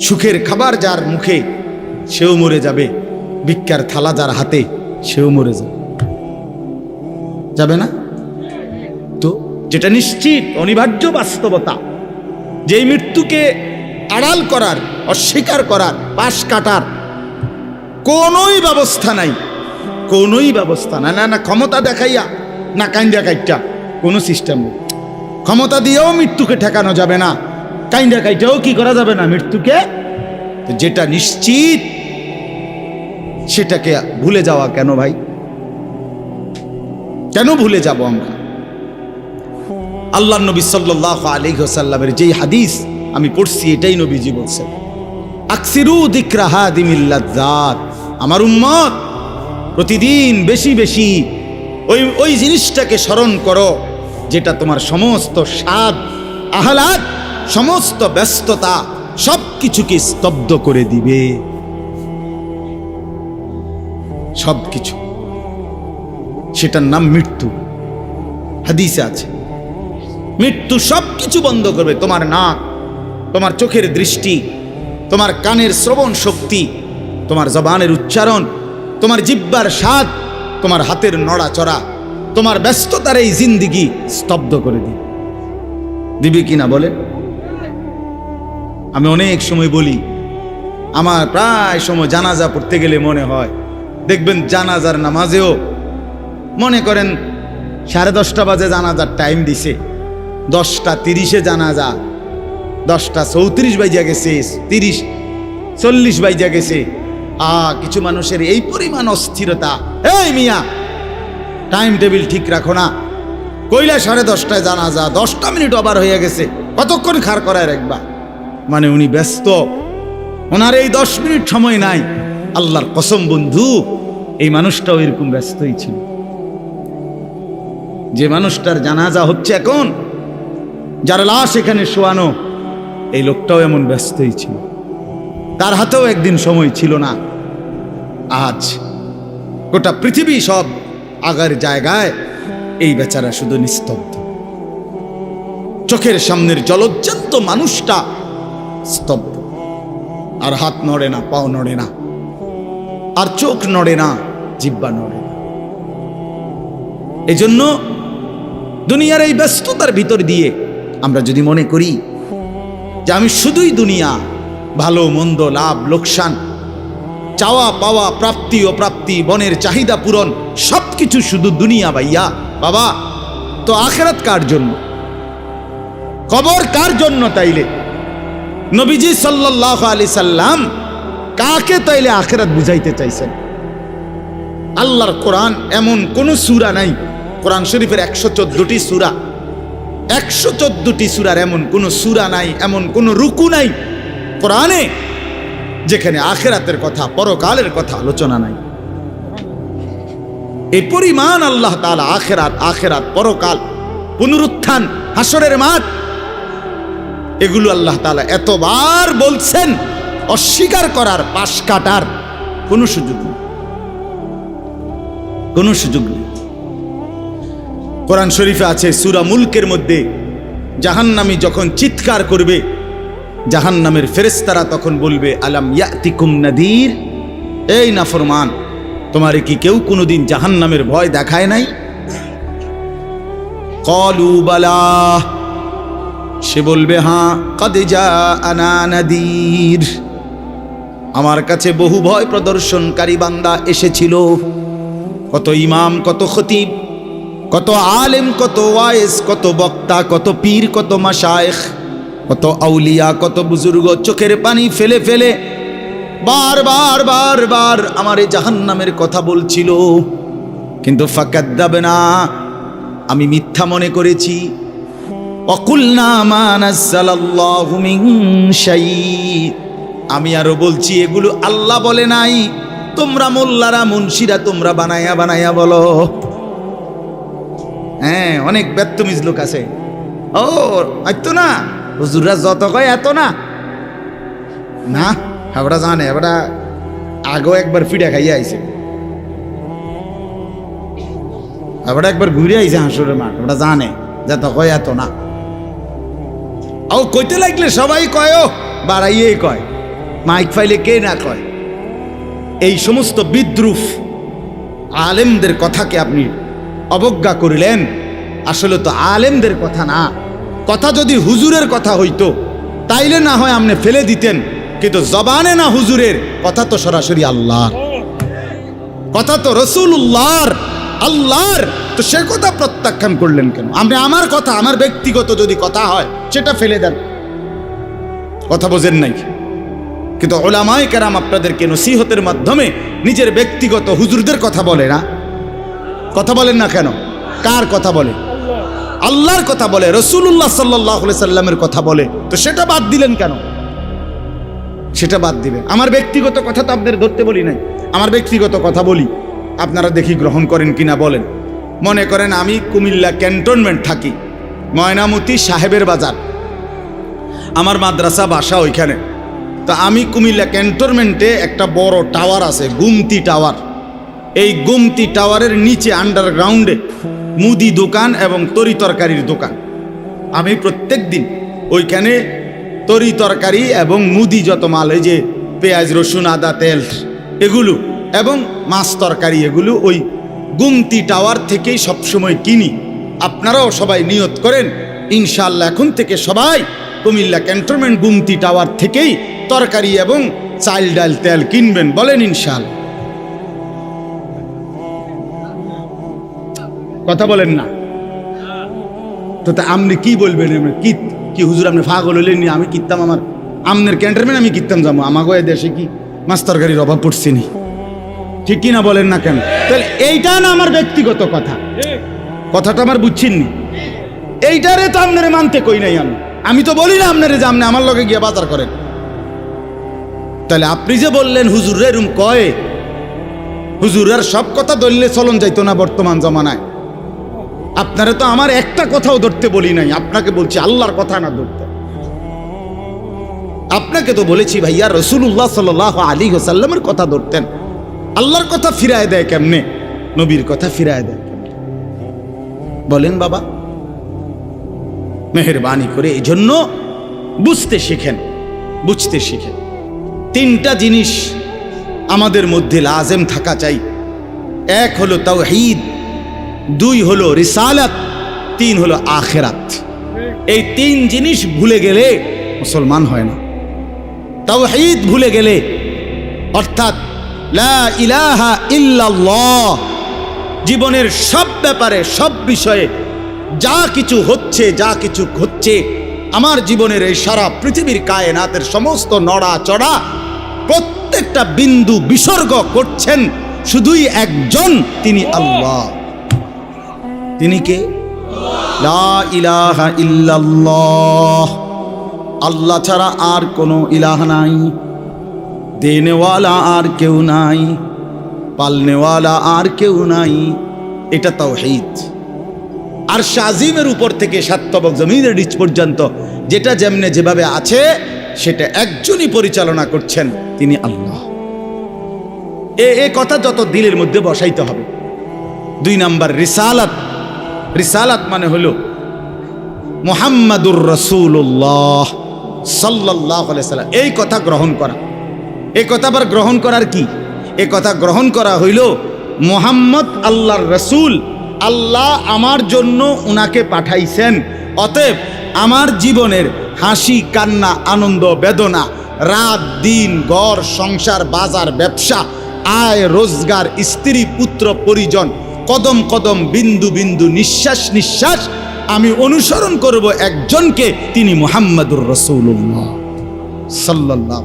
সুখের খাবার যার মুখে, সেও মরে যাবে। ভিক্ষার থালা যার হাতে, সেও মরে যাবে। যাবে না? তো যেটা নিশ্চিত, অনিবার্য বাস্তবতা, যেই মৃত্যুকে আড়াল করার, অস্বীকার করার, পাশ কাটার কোনোই ব্যবস্থা নাই। কোনোই ব্যবস্থা না না না, ক্ষমতা দেখাইয়া, না কাইন্দা কাইটা কোনো সিস্টেম ক্ষমতা দিয়েও মৃত্যুকে ঠেকানো যাবে না। কাইন্দা কাইটাও কি করা যাবে না মৃত্যুকে? যেটা নিশ্চিত, সেটাকে ভুলে যাওয়া কেন ভাই? কেন ভুলে যাব আমরা? আল্লাহ নবী সাল্লাহ আলী সাল্লামের যেই হাদিস আমি পড়ছি, এটাই নবীজি বলছেন। আকসিরু দিকরাহা দিমিল্লাজাত আমার উম্মত, প্রতিদিন বেশি বেশি ওই ওই জিনিসটাকে স্মরণ করো, যেটা তোমার সমস্ত স্বাদ, আহ্লাদ সমস্ত ব্যস্ততা সব কিছুকে স্তব্ধ করে দিবে। সব কিছু সেটার নাম মৃত্যু। হাদিসে আছে। মৃত্যু সব কিছু বন্ধ করবে। তোমার নাক, তোমার চোখের দৃষ্টি, তোমার কানের শ্রবণ শক্তি, তোমার জবানের উচ্চারণ, তোমার জিব্বার স্বাদ, তোমার হাতের নড়াচড়া, তোমার ব্যস্ততার এই জিন্দিগি স্তব্ধ করে দিবে। দিবে কিনা বলে? আমি অনেক সময় বলি, আমার প্রায় সময় জানাজা পড়তে গেলে মনে হয়, দেখবেন জানাজার নামাজেও মনে করেন সাড়ে দশটা বাজে জানাজার টাইম দিছে, দশটা তিরিশে জানাজা, দশটা চৌত্রিশ বাইজা গেছে, তিরিশ, চল্লিশ বাইজা গেছে। আ, কিছু মানুষের এই পরিমাণ অস্থিরতা, এই মিয়া টাইম টেবিল ঠিক রাখো না। কইলা সাড়ে দশটায় জানাজা, দশটা মিনিট আবার হয়ে গেছে, কতক্ষণ খার করায় রাখবা? মানে উনি ব্যস্ত। ওনার এই দশ মিনিট সময় নাই। আল্লাহর কসম বন্ধু, এই মানুষটাও এরকম ব্যস্তই ছিল। যে মানুষটার জানাজা হচ্ছে এখন, যার লাশ এখানে শোয়ানো, এই লোকটাও এমন ব্যস্তই ছিল। তার হাতেও একদিন সময় ছিল না। আজ গোটা পৃথিবী সব আগার জায়গায় এই বেচারা শুধু নিস্তব্ধ। চোখের সামনের জলজ্জান্ত মানুষটা স্তব্ধ আর হাত নড়ে না, পাও নড়ে না, আর চোখ নড়ে না, জিব্বা নড়ে না। এই জন্য দুনিয়ার এই ব্যস্ততার ভিতর দিয়ে আমরা যদি মনে করি যে আমি শুধুই দুনিয়া, ভালো, মন্দ, লাভ, লোকসান, চাওয়া, পাওয়া, প্রাপ্তি ও প্রাপ্তি বনের চাহিদা পূরণ সব কিছু শুধু দুনিয়া ভাইয়া, বাবা, তো আখেরাত কার জন্য? কবর কার জন্য তাইলে? নবীজি সাল্লাহ আলি সাল্লাম কাকে তাইলে আখেরাত বুঝাইতে চাইছেন? আল্লাহর কোরআন এমন কোন সুরা নাই। কোরআন শরীফের একশো চোদ্দটি সুরা। একশো চোদ্দটি সুরার এমন কোন সুরা নাই, এমন কোন রুকু নাই। কোরআনে যেখানে আখেরাতের কথা, পরকালের কথা আলোচনা নাই। এই পরিমাণ আল্লাহ তাআলা আখেরাত আখেরাত, পরকাল, পুনরুত্থান হাসরের মাঠ এগুলো আল্লাহ তালা এতবার বলছেন, অস্বীকার করার পাশ কাটার কোনো সুযোগ নেই। কোনো সুযোগ নেই। কোরআন শরীফে আছে, সুরা মুলকের মধ্যে জাহান্নামী যখন চিৎকার করবে, জাহান্নামের ফেরেস্তারা তখন বলবে, আলাম ইয়াতিকুম নাদির? এই নাফরমান, তোমারে কি কেউ কোনোদিন জাহান্নামের ভয় দেখায় নাই? কলু বালা। সে বলবে, হাঁ, কদে যা আনা নাদির। আমার কাছে বহু ভয় প্রদর্শনকারী বান্দা এসেছিল। কত ইমাম, কত খতিব, কত আলেম, কত ওয়ায়েস, কত বক্তা, কত পীর, কত মাসায়েখ কত আউলিয়া, কত বুজুর্গ, চোখের পানি ফেলে ফেলে বার বার বার বার আমার এই জাহান্নামের কথা বলছিল। কিন্তু ফাঁকাত দেবে না আমি মিথ্যা মনে করেছি। আমি আরও বলছি, এগুলো আল্লাহ বলে নাই। তোমরা মোল্লারা, মুন্সিরা, তোমরা বানায়া বানায়া বলো। হ্যাঁ অনেক ব্যর্থমিজ লোক আছে। ও এত না। হুজুররা যত কয় এত না। না হাবড়া জানে হাবড়া আগেও একবার ফিডা খাইয়া আইছে। হাবড়া একবার ঘুরে আইছে হাঁসুরের মাঠ ওটা জানে, যত কয় এত না। ও কইতে লাগলে সবাই কয়? বাড়াইয়েই কয়। মাইক ফাইলে কে না কয়? এই সমস্ত বিদ্রুপ আলেমদের কথাকে আপনি অবজ্ঞা করিলেন? আসলে তো আলেমদের কথা না। কথা যদি হুজুরের কথা হইতো, তাইলে না হয় আপনি ফেলে দিতেন, কিন্তু জবানে না হুজুরের, কথা তো সরাসরি আল্লাহ কথা তো রসুল্লাহর আল্লাহর? তো সে কথা প্রত্যাখ্যান করলেন কেন? আপনি আমার কথা, আমার ব্যক্তিগত যদি কথা হয়, সেটা ফেলে দেন। কথা বোঝেন নাই? কিন্তু ওলামায় কেরাম আপনাদেরকে নসিহতের মাধ্যমে নিজের ব্যক্তিগত হুজুরদের কথা বলে না। কথা বলেন না কেন? কার কথা বলে? আল্লাহর কথা বলে রসুল্লাহ সাল্লাহ সাল্লামের কথা বলে। তো সেটা বাদ দিলেন কেন? সেটা বাদ দিবেন। আমার ব্যক্তিগত কথা তো আপনাদের ধরতে বলি নাই। আমার ব্যক্তিগত কথা বলি। আপনারা দেখি গ্রহণ করেন কিনা বলেন। মনে করেন আমি কুমিল্লা ক্যান্টনমেন্ট থাকি, ময়নামতি সাহেবের বাজার। আমার মাদ্রাসা বাসা ওইখানে। তো আমি কুমিল্লা ক্যান্টনমেন্টে একটা বড় টাওয়ার আছে, গুমতি টাওয়ার। এই গুমতি টাওয়ারের নিচে আন্ডারগ্রাউন্ডে মুদি দোকান এবং তরি তরকারির দোকান। আমি প্রত্যেক দিন ওইখানে তরি তরকারি এবং মুদি যত মাল, এই যে পেঁয়াজ, রসুন, আদা, তেল, এগুলো এবং মাছ তরকারি এগুলো ওই গুমতি টাওয়ার থেকেই সবসময় কিনি। আপনারাও সবাই নিয়ত করেন ইনশাল্লাহ এখন থেকে সবাই কুমিল্লা ক্যান্টনমেন্ট গুমতি টাওয়ার থেকেই তরকারি এবং চাল ডাল তেল কিনবেন বলেন ইনশাল্লাহ কথা বলেন না। তো তা আপনি কি বলবেন? কি কি হুজুর আপনি ফাগল হইলেন নি? আমি কিনতাম আমার, আমনের ক্যান্টারম্যান আমি কিনতাম যাব। আমাকে দেশে কি মাছ তরকারির অভাব পড়ছে নি? ঠিক কি না বলেন না কেন? তাহলে এইটা না আমার ব্যক্তিগত কথা। কথাটা আমার বুঝছেননি। এইটারে তো আপনারে মানতে কই নাই আমি। আমি তো বলি না আপনারে যে আপনি আমার লগে গিয়ে বাজার করেন। তাহলে আপনি যে বললেন হুজুরের এরম কয়, হুজুরের সব কথা ধরলে চলন যাইতো না বর্তমান জমানায়। আপনারা তো আমার একটা কথাও ধরতে বলি নাই। আপনাকে বলছি আল্লাহর কথা না ধরতে। আপনাকে তো বলেছি ভাইয়া রসুল্লাহ সাল আলী হোসাল্লামের কথা ধরতেন। আল্লাহর কথা ফিরায় দেয় কেমনে? নবীর কথা ফিরায় দেয় বলেন বাবা। মেহরবানি করে এই জন্য বুঝতে শিখেন বুঝতে শিখেন। তিনটা জিনিস আমাদের মধ্যে লাজেম থাকা চাই। এক হলো তাওহীদ, দুই হলো রিসালাত, তিন হলো আখেরাত। এই তিন জিনিস ভুলে গেলে মুসলমান হয় না। তাওহীদ ভুলে গেলে অর্থাৎ লা ইলাহা ইল্লাল্লাহ। জীবনের সব ব্যাপারে, সব বিষয়ে যা কিছু হচ্ছে, যা কিছু হচ্ছে আমার জীবনের এই সারা পৃথিবীর কায়নাতের সমস্ত নড়া চড়া প্রত্যেকটা বিন্দু বিসর্গ করছেন শুধুই একজন, তিনি আল্লাহ। তিনি কে? ইলাহা ইল্লাল্লাহ। আল্লাহ ছাড়া আর কোনো ইলাহ নাই। দেনেওয়ালা আর কেউ নাই, পালনেওয়ালা আর কেউ নাই, এটা তাওহীদ। আর শাজিমের উপর থেকে সাতবক জমিনের নিচ পর্যন্ত, যেটা যেমনে যেভাবে আছে, সেটা একজনই পরিচালনা করছেন তিনি আল্লাহ। এ এ কথা যত দিলের মধ্যে বসাইতে হবে। দুই নাম্বার, রিসালাত। রিসালাত মানে হলো, মোহাম্মদুর রসুল্লাহ সাল্লাহ সাল্লাম এই কথা গ্রহণ করা। এই কথা আবার গ্রহণ করার কি? এ কথা গ্রহণ করা হইল মোহাম্মদ আল্লাহর রসুল, আল্লাহ আমার জন্য উনাকে পাঠাইছেন। অতএব আমার জীবনের হাসি, কান্না, আনন্দ, বেদনা, রাত, দিন, ঘর, সংসার, বাজার, ব্যবসা, আয়, রোজগার, স্ত্রী, পুত্র, পরিজন, কদম কদম, বিন্দু বিন্দু, নিঃশ্বাস নিঃশ্বাস আমি অনুসরণ করব একজনকে, তিনি মুহাম্মাদুর রসুল্লাহ সাল্লাহ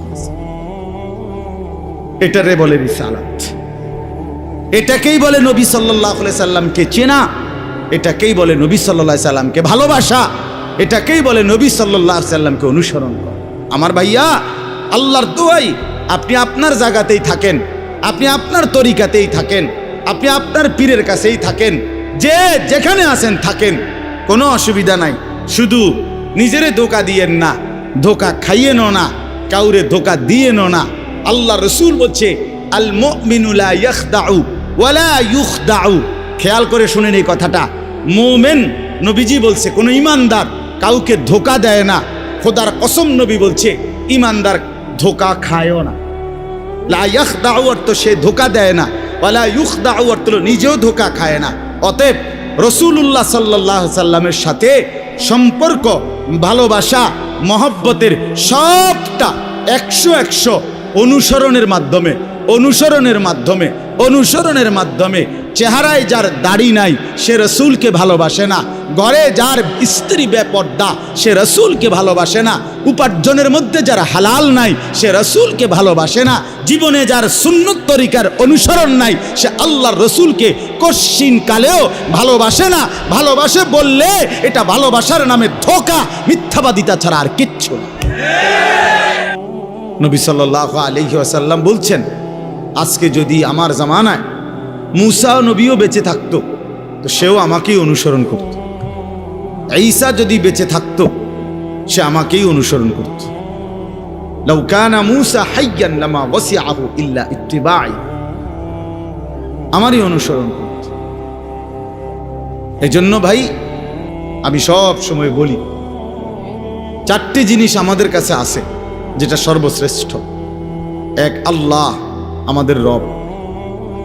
এটারে বলে রিসালাত। এটাকেই বলে নবী সাল্লাহ সাল্লামকে চেনা, এটাকেই বলে নবী সাল্লাহ সাল্লামকে ভালোবাসা, এটাকেই বলে নবী সাল্লাহ সাল্লামকে অনুসরণ করা। আমার ভাইয়া, আল্লাহর দোয়াই, আপনি আপনার জায়গাতেই থাকেন, আপনি আপনার তরিকাতেই থাকেন, আপনি আপনার পীরের কাছেই থাকেন, যে যেখানে আছেন থাকেন, কোনো অসুবিধা নাই। শুধু নিজেরে ধোকা দিয়েন না, ধোকা খাইয়েনও না, কাউরে ধোকা দিয়েনও না। আল্লাহ রসুল বলছে আল মুমিনুলা ইয়াখদাউ ওয়ালা ইউখদাউ। খেয়াল করে শুনেন এই কথাটা। মোমেন নবীজি বলছে, কোনো ইমানদার কাউকে ধোকা দেয় না। খোদার কসম নবী বলছে, ইমানদার ধোকা খায়ও না। লা ইয়াখদাউ অর্থ সে ধোকা দেয় না। ওয়ালা ইউখদাউ অর্থ হলো নিজেও ধোকা খায় না। অতএব রসুল্লাহ সাল্লাহ সাল্লামের সাথে সম্পর্ক, ভালোবাসা, মহব্বতের সবটা একশো একশো অনুসরণের মাধ্যমে অনুসরণের মাধ্যমে অনুসরণের মাধ্যমে। চেহারায় যার দাড়ি নাই, সে রসুলকে ভালোবাসে না। ঘরে যার স্ত্রী বেপর্দা, সে রসুলকে ভালোবাসে না। উপার্জনের মধ্যে যার হালাল নাই, সে রসুলকে ভালোবাসে না। জীবনে যার সুন্নত তরিকার অনুসরণ নাই, সে আল্লাহর রসুলকে কশ্চিন কালেও ভালোবাসে না। ভালোবাসে বললে এটা ভালোবাসার নামে ধোকা, মিথ্যাবাদিতা ছাড়া আর কিচ্ছু না। নবী সাল্লাহ আলহি আসাল্লাম বলছেন, আজকে যদি আমার জামানায় মুসা নবীও বেঁচে থাকতো, তো সেও আমাকেই অনুসরণ করত। ঈসা যদি বেঁচে থাকতো, সে আমাকেই অনুসরণ করত। লৌকানা মুসা হাইয়ান লামা ওয়াসিআহু ইল্লা ইত্তিবাই আমারই অনুসরণ করত। এজন্য ভাই, আমি সব সময় বলি, চারটি জিনিস আমাদের কাছে আছে। যেটা সর্বশ্রেষ্ঠ। এক আল্লাহ আমাদের রব,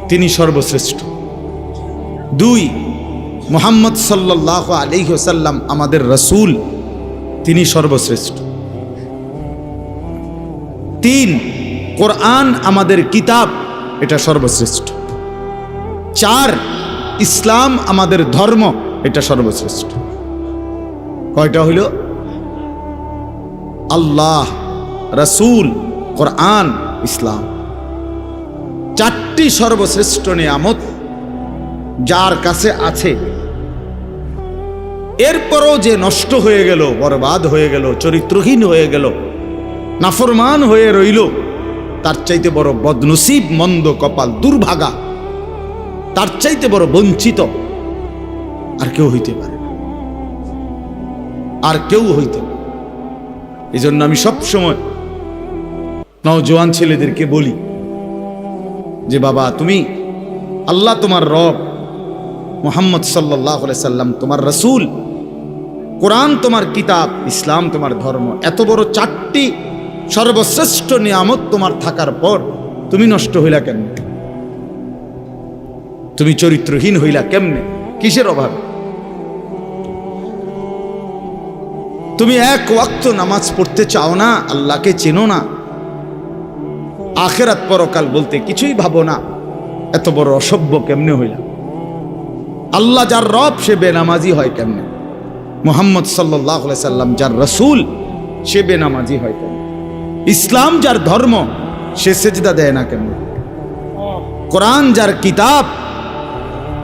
তিনি সর্বশ্রেষ্ঠ। দুই, মোহাম্মদ সাল্লাহ আলিহাসাল্লাম আমাদের রসুল, তিনি সর্বশ্রেষ্ঠ। তিন, কোরআন আমাদের কিতাব, এটা সর্বশ্রেষ্ঠ। চার, ইসলাম আমাদের ধর্ম, এটা সর্বশ্রেষ্ঠ। কয়টা হইল? আল্লাহ। রসুল, কোরআন, ইসলাম। চারটি সর্বশ্রেষ্ঠ নিয়ামত যার কাছে আছে। এরপরও যে নষ্ট হয়ে গেল, বরবাদ হয়ে গেল, চরিত্রহীন হয়ে গেল, নাফরমান হয়ে রইল, তার চাইতে বড় বদনসিব, মন্দ কপাল দুর্ভাগা, তার চাইতে বড় বঞ্চিত আর কেউ হইতে পারে না। আর কেউ হইতে পারে এই জন্য আমি সব সময় নওজোয়ান ছেলেদেরকে বলি যে, বাবা, তুমি আল্লাহ তোমার রব মোহাম্মদ সাল্লাহ সাল্লাম তোমার রসুল, কোরআন তোমার কিতাব, ইসলাম তোমার ধর্ম, এত বড় চারটি সর্বশ্রেষ্ঠ নিয়ামত তোমার থাকার পর তুমি নষ্ট হইলা কেমনে? তুমি চরিত্রহীন হইলা কেমনে? কিসের অভাব? তুমি এক ওয়াক্ত নামাজ পড়তে চাও না, আল্লাহকে চেনো না আখেরাত পরকাল বলতে কিছুই ভাবো না। এত বড় অসভ্য কেমনে হইলা আল্লাহ যার রব, সে বেনামাজি হয় কেমনে? মোহাম্মদ সাল্লাহ সাল্লাম যার রসুল, সে বেনামাজি হয় কেমনে? ইসলাম যার ধর্ম, সে সেজদা দেয় না কেমনে? কোরআন যার কিতাব,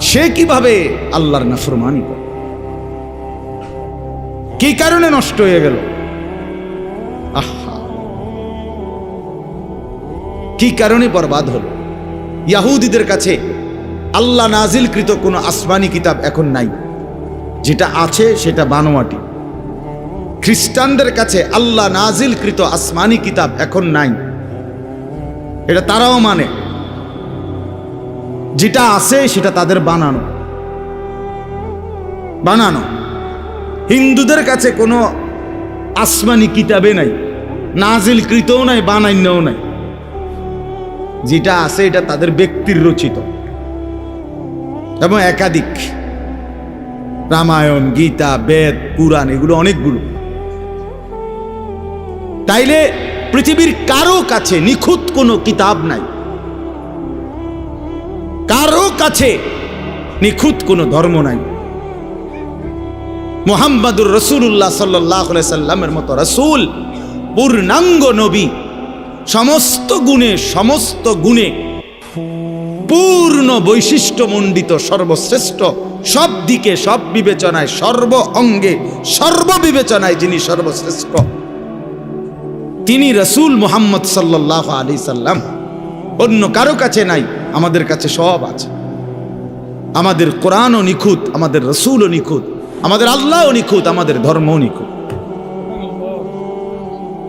সে কীভাবে আল্লাহর নাফরমানি করে? কি কারণে নষ্ট হয়ে গেল? আহা কি কারণে বরবাদ হল? ইয়াহুদিদের কাছে আল্লাহ নাজিলকৃত কোনো আসমানি কিতাব এখন নাই। যেটা আছে সেটা বানোয়াটি। খ্রিস্টানদের কাছে আল্লাহ নাজিলকৃত আসমানি কিতাব এখন নাই। এটা তারাও মানে। যেটা আছে সেটা তাদের বানানো। বানানো। হিন্দুদের কাছে কোনো আসমানি কিতাবে নাই। নাজিলকৃতও নাই, বানাইন্যও নাই। যেটা আছে এটা তাদের ব্যক্তির রচিত। এবং একাধিক রামায়ণ, গীতা, বেদ, পুরাণ, এগুলো অনেকগুলো। তাইলে পৃথিবীর কারও কাছে নিখুঁত কোনো কিতাব নাই। কারও কাছে নিখুঁত কোনো ধর্ম নাই। মোহাম্মদুর রসুল্লাহ সাল্লাহ সাল্লামের মতো রসুল পূর্ণাঙ্গ নবী সমস্ত গুণে সমস্ত গুণে পূর্ণ বৈশিষ্ট্যমণ্ডিত সর্বশ্রেষ্ঠ, সব দিকে, সব বিবেচনায়, সর্ব অঙ্গে সর্ববিবেচনায় যিনি সর্বশ্রেষ্ঠ। তিনি রসুল মোহাম্মদ সাল্লাহ আলি সাল্লাম। অন্য কারও কাছে নাই, আমাদের কাছে সব আছে। আমাদের কোরআনও নিখুঁত, আমাদের রসুলও নিখুঁত, আমাদের আল্লাহও নিখুঁত, আমাদের ধর্মও নিখুঁত।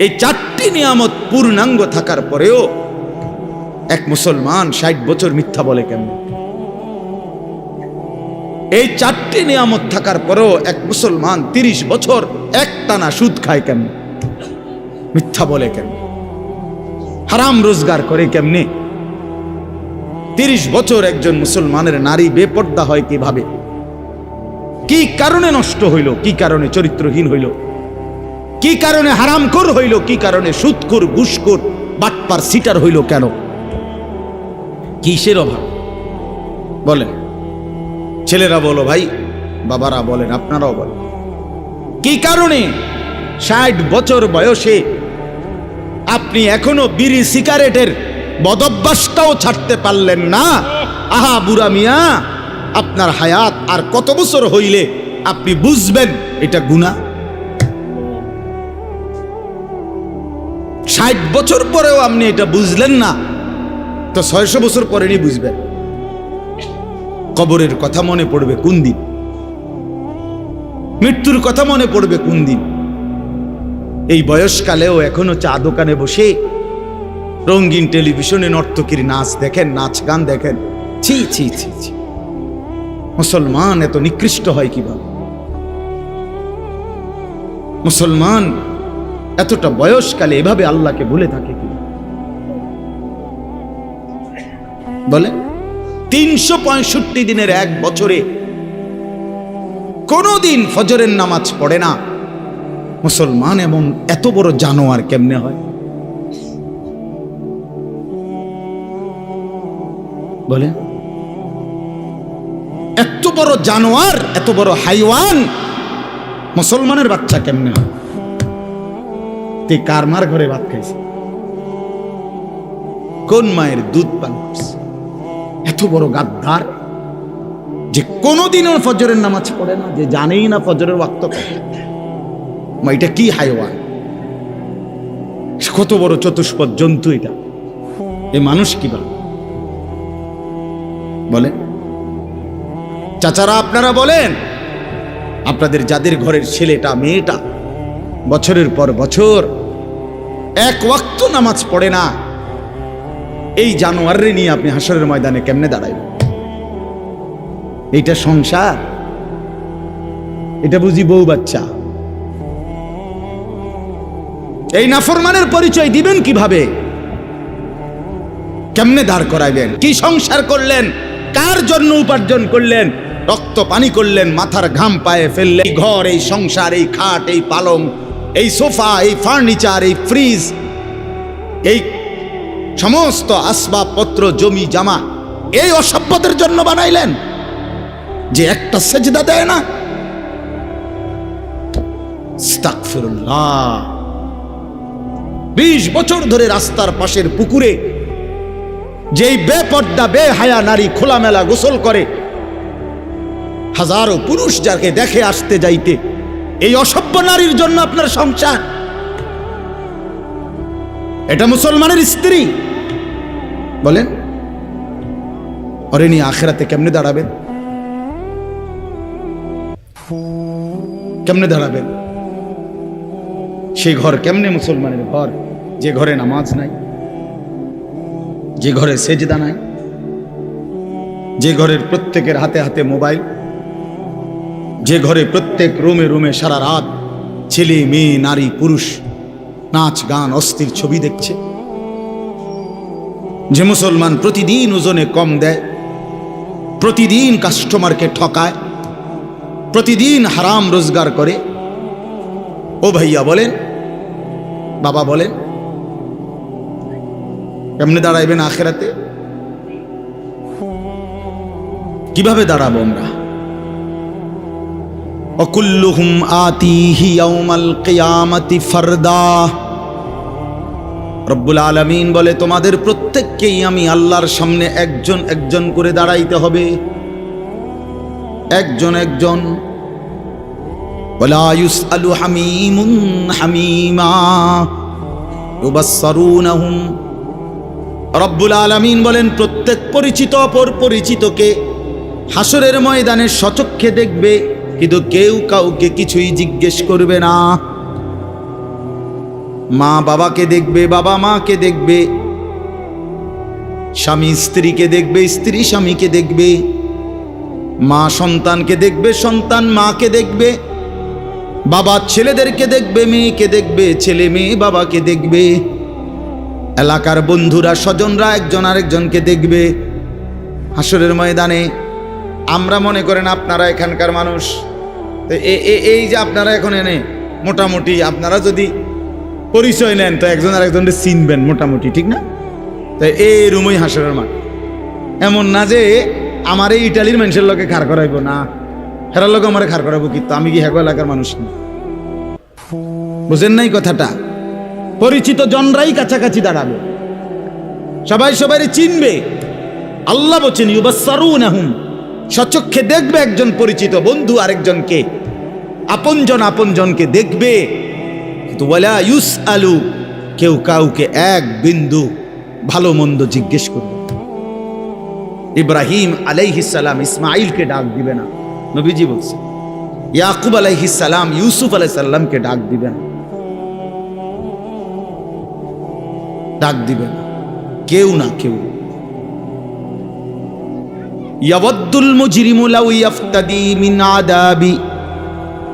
এই চারটি নিয়ামত পূর্ণাঙ্গ থাকার পরেও এক মুসলমান ষাট বছর মিথ্যা বলে কেমন? এই চারটি নিয়ামত থাকার পরেও এক মুসলমান তিরিশ বছর এক টানা সুদ খায় কেমন? মিথ্যা বলে কেন হারাম রোজগার করে কেমনে? তিরিশ বছর একজন মুসলমানের নারী বেপর্দা হয় কীভাবে? কি কারণে নষ্ট হইল? কি কারণে চরিত্রহীন হইল? কি কারণে হারামখোর হইল? কি কারণে সুৎখোর ঘুষখোর বাটপার সিটার হইল কেন? কিসের অভাব? বলেন। ছেলেরা বলো ভাই বাবারা বলেন আপনারাও বলেন। কি কারণে ষাট বছর বয়সে আপনি এখনও বিড়ি সিগারেটের বদভ্যাসটাও ছাড়তে পারলেন না? আহা বুড়া মিয়া আপনার হায়াত আর কত বছর হইলে আপনি বুঝবেন এটা গুণা ষাট বছর পরেও আপনি এটা বুঝলেন না। তো ছয়শো বছর পরেরই বুঝবেন কবরের কথা মনে পড়বে কোন দিন? মৃত্যুর কথা মনে পড়বে কোন দিন? এই বয়সকালেও এখনও চা দোকানে বসে রঙিন টেলিভিশনে নর্তকীর নাচ দেখেন, নাচ গান দেখেন। ছি ছি ছি ছি। মুসলমান এত নিকৃষ্ট হয় কীভাবে? মুসলমান এতটা বয়সকালে এভাবে আল্লাহকে ভুলে থাকে কি? বলে, তিনশো পঁয়ষট্টি দিনের এক বছরে কোনোদিন ফজরের নামাজ পড়ে না। মুসলমান এমন এত বড় জানোয়ার কেমনে হয়? বলে, এত বড় জানোয়ার, এত বড় হাইওয়ান মুসলমানের বাচ্চা কেমনে হয়? তুই কার মার ঘরে ভাত খাইছে। কোন মায়ের দুধ পান এত বড় গাদ্দার যে কোনোদিনও ফজরের নামাজ পড়ে না, যে জানেই না ফজরের ওয়াক্ত এটা কি হাইওয়ান? কত বড় চতুষ্পদ জন্তু এটা। এ মানুষ কি বলে চাচারা, আপনারা বলেন, আপনাদের যাদের ঘরের ছেলেটা, মেয়েটা, বছরের পর বছর এক ওয়াক্ত নামাজ পড়ে না। এই জানোয়ারে নিয়ে আপনি হাসরের ময়দানে কেমনে দাঁড়াইবেন এইটা সংসার? এটা বুঝি বউ বাচ্চা? এই নাফরমানের পরিচয় দিবেন কীভাবে? কেমনে দাঁড় করাইবেন? কি সংসার করলেন? কার জন্য উপার্জন করলেন? রক্ত পানি করলেন, মাথার ঘাম পায়ে ফেললেন। এই ঘর, এই সংসার, এই খাট, এই পালং এই সোফা, এই ফার্নিচার, এই ফ্রিজ, এই সমস্ত আসবাবপত্র, জমি, জামা, এই অসভ্যদের জন্য বানাইলেন যে একটা সেজদা দেয় না। বিশ বছর ধরে রাস্তার পাশের পুকুরে যেই বেপর্দা, বেহায়া নারী খোলামেলা গোসল করে, হাজারো পুরুষ যাকে দেখে আসতে যাইতে এই অসভ্য নারীর জন্য আপনার সংসার। এটা মুসলমানের স্ত্রী। বলেন, অরেনি আখেরাতে কেমনে দাঁড়াবেন? কেমনে দাঁড়াবেন? সেই ঘর কেমনে মুসলমানের ঘর? যে ঘরে নামাজ নাই, যে ঘরে সেজদা নাই, যে ঘরের প্রত্যেকের হাতে হাতে মোবাইল যে ঘরে প্রত্যেক রুমে রুমে সারা রাত ছেলে, মেয়ে, নারী, পুরুষ নাচ, গান, অস্থির ছবি দেখছে। যে মুসলমান প্রতিদিন ওজনে কম দেয়, প্রতিদিন কাস্টমারকে ঠকায়, প্রতিদিন হারাম রোজগার করে। ও ভাইয়া বলেন, বাবা বলেন, কেমনে দাঁড়াইবেন আখেরাতে? কীভাবে দাঁড়াবো আমরা? অকুল্লুহুম আতিহি ইয়াউমাল কিয়ামতি ফারদা রব্বুল আলমিন বলে, তোমাদের প্রত্যেককেই আমি আল্লাহর সামনে একজন একজন করে দাঁড়াইতে হবে। একজন একজন। বলায়ুস আলু হামিমুন হামিমা ইউবাসসারুনহুম। রব্বুল আলমিন বলেন, প্রত্যেক পরিচিত অপর পরিচিতকে হাসরের ময়দানে স্বচক্ষে দেখবে। কিন্তু কেউ কাউকে কিছুই জিজ্ঞেস করবে না। মা বাবাকে দেখবে, বাবা মাকে দেখবে, স্বামী স্ত্রীকে দেখবে, স্ত্রী স্বামীকে দেখবে, মা সন্তানকে দেখবে, সন্তান মাকে দেখবে, বাবা ছেলেদেরকে দেখবে, মেয়েকে দেখবে, ছেলে মেয়ে বাবাকে দেখবে, এলাকার বন্ধুরা, স্বজনরা একজন আরেকজনকে দেখবে। হাসরের ময়দানে আমরা মনে করেন আপনারা এখানকার মানুষ। তো এই যে আপনারা এখন এনে মোটামুটি আপনারা যদি পরিচয় নেন, তো একজন আরেকজনকে চিনবেন মোটামুটি, ঠিক না? তো এই রুমই হাসরের মাঠ। এমন না যে আমার এই ইটালির মানুষের লোকে খার করাইবো, না। হেরার লোক আমার খার করাবো কিন্তু আমি কি হ্যাগো এলাকার মানুষ না? বুঝেন নাই কথাটা? পরিচিত জনরাই কাছাকাছি দাঁড়াবে। সবাই সবাই চিনবে। আল্লাহ বলছেন ইউবাসারুনাহুম সচক্ষে দেখবে একজন পরিচিত বন্ধু আরেকজনকে। আপনজন আপনজনকে দেখবে, কিন্তু ওয়ালা ইউস আলু কেউ কাউকে এক বিন্দু ভালো মন্দ জিজ্ঞেস করবে ইব্রাহিম আলাইহিসালাম ইসমাইলকে ডাক দিবে না। নবীজি বলছে, ইয়াকুব আলাইহিসালাম ইউসুফ আলাইসাল্লামকে ডাক দিবে না। ডাক দিবে না। কেউ না কেউ। ইয়াবদ্দুল মুজরিমু লাউ ইয়াফতাদি মিন আদাবি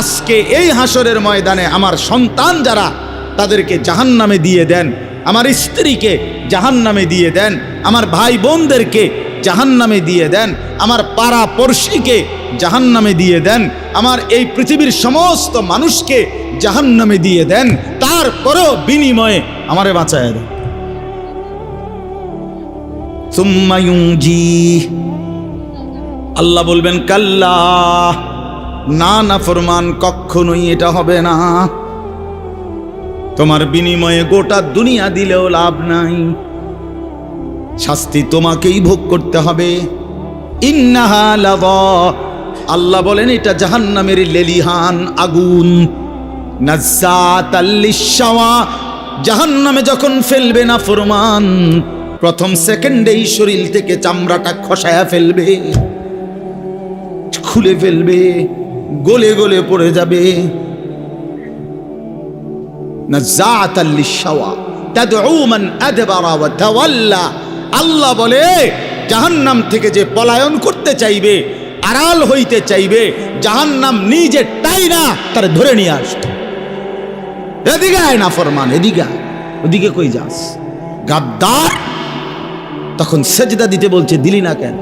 আজকে এই হাসরের ময়দানে আমার সন্তান যারা, তাদেরকে জাহান্নামে দিয়ে দেন। আমার স্ত্রীকে জাহান্নামে দিয়ে দেন। আমার ভাই বোনদেরকে জাহান্নামে দিয়ে দেন। আমার পাড়া পড়শিকে জাহান্নামে দিয়ে দেন। আমার এই পৃথিবীর সমস্ত মানুষকে জাহান্নামে দিয়ে দেন। তারপরেও বিনিময়ে আমারে বাঁচায় দেন। আল্লাহ বলবেন, কাল্লা। না না ফরমান, কখনোই এটা হবে না। তোমার বিনিময়ে গোটা দুনিয়া দিলেও লাভ নাই। শাস্তি তোমাকেই ভোগ করতে হবে। আল্লাহ বলেন, এটা জাহান্নামের লেলিহান আগুন। জাহান্নামে যখন ফেলবে না ফরমান, প্রথম সেকেন্ডেই শরীর থেকে চামড়াটা খসায়া ফেলবে, খুলে ফেলবে। গলে গলে পড়ে যাবে। আল্লাহ বলে, জাহান্নাম থেকে যে পলায়ন করতে চাইবে, আড়াল হইতে চাইবে, জাহান্নাম নিজে তাই না, তার ধরে নিয়ে আসবে এদিকে না ফরমান, এদিকে ওদিকে কই যাস? গাদ্দার, তখন সেজদা দিতে বলছে, দিলি না কেন?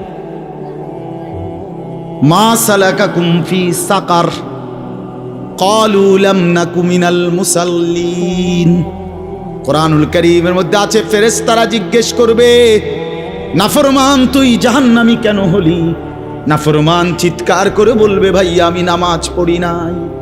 মা সালাকা কুমফি সাকার। কলুলাম না কুমিনাল মুসাল্লিন। কোরআনুল করিমের মধ্যে আছে, ফেরেশতারা জিজ্ঞেস করবে, নাফরমান, তুই জাহান্নামি কেন হলি? নাফরমান চিৎকার করে বলবে ভাই আমি নামাজ পড়ি নাই।